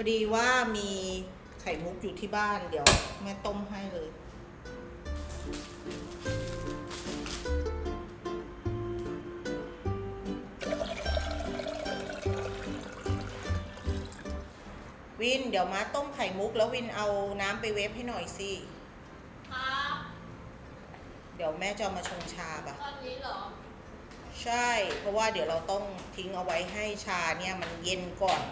อดีว่ามีไข่มุกอยู่ที่บ้านเดี๋ยว แม่ต้มให้เลย วินเดี๋ยวมาต้มไข่มุกแล้ววินเอาน้ำไปเวฟให้หน่อยสิ ครับเดี๋ยวแม่จะเอามาชงชาปะตอนนี้เหรอ ใช่ เพราะว่าเดี๋ยวเราต้องทิ้งเอาไว้ให้ชาเนี่ยมันเย็นก่อน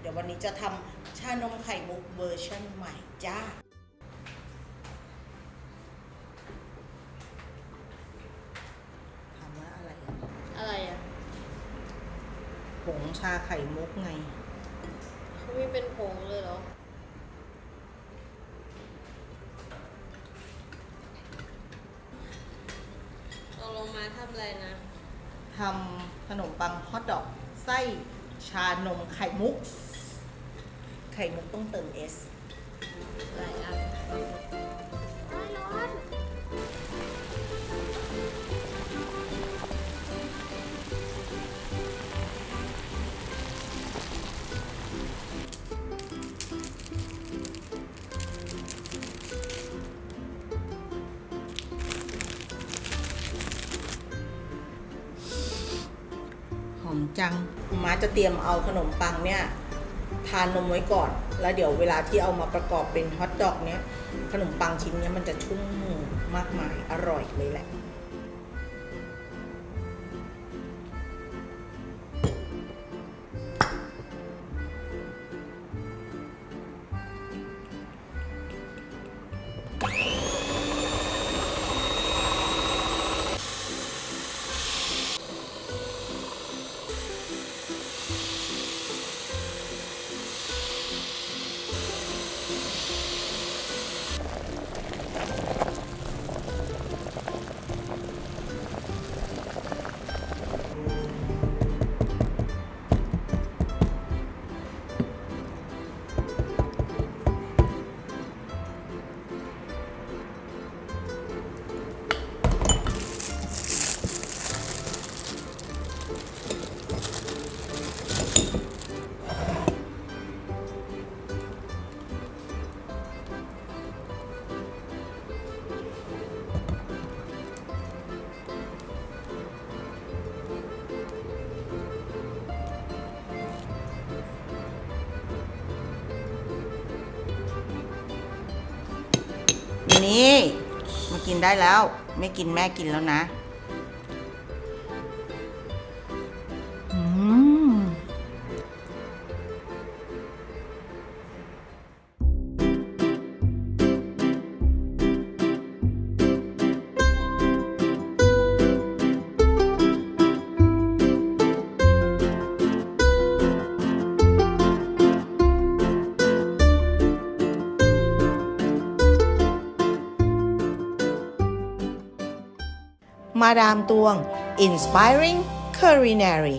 เดี๋ยววันนี้จะทำ ชานมไข่มุกเวอร์ชันใหม่จ้า ถามว่าอะไรอะอะไรอะผงชาไข่มุกไง เขามีเป็นผงเลยเหรอเราลงมาทำอะไรนะ ทำขนมปังฮอทดอก ไส้ชานมไข่มุก ไข่มุกต้องเติมเอสหลายอันร้อนหอมจังม้าจะเตรียมเอาขนมปังเนี่ย ทานนมไว้ก่อน แล้วเดี๋ยวเวลาที่เอามาประกอบเป็นฮอทดอกเนี้ยขนมปังชิ้นเนี้ยมันจะชุ่มมากมายอร่อยเลยแหละ นี่มากินได้แล้ว ไม่กินแม่กินแล้วนะ มาดามตวง Inspiring Culinary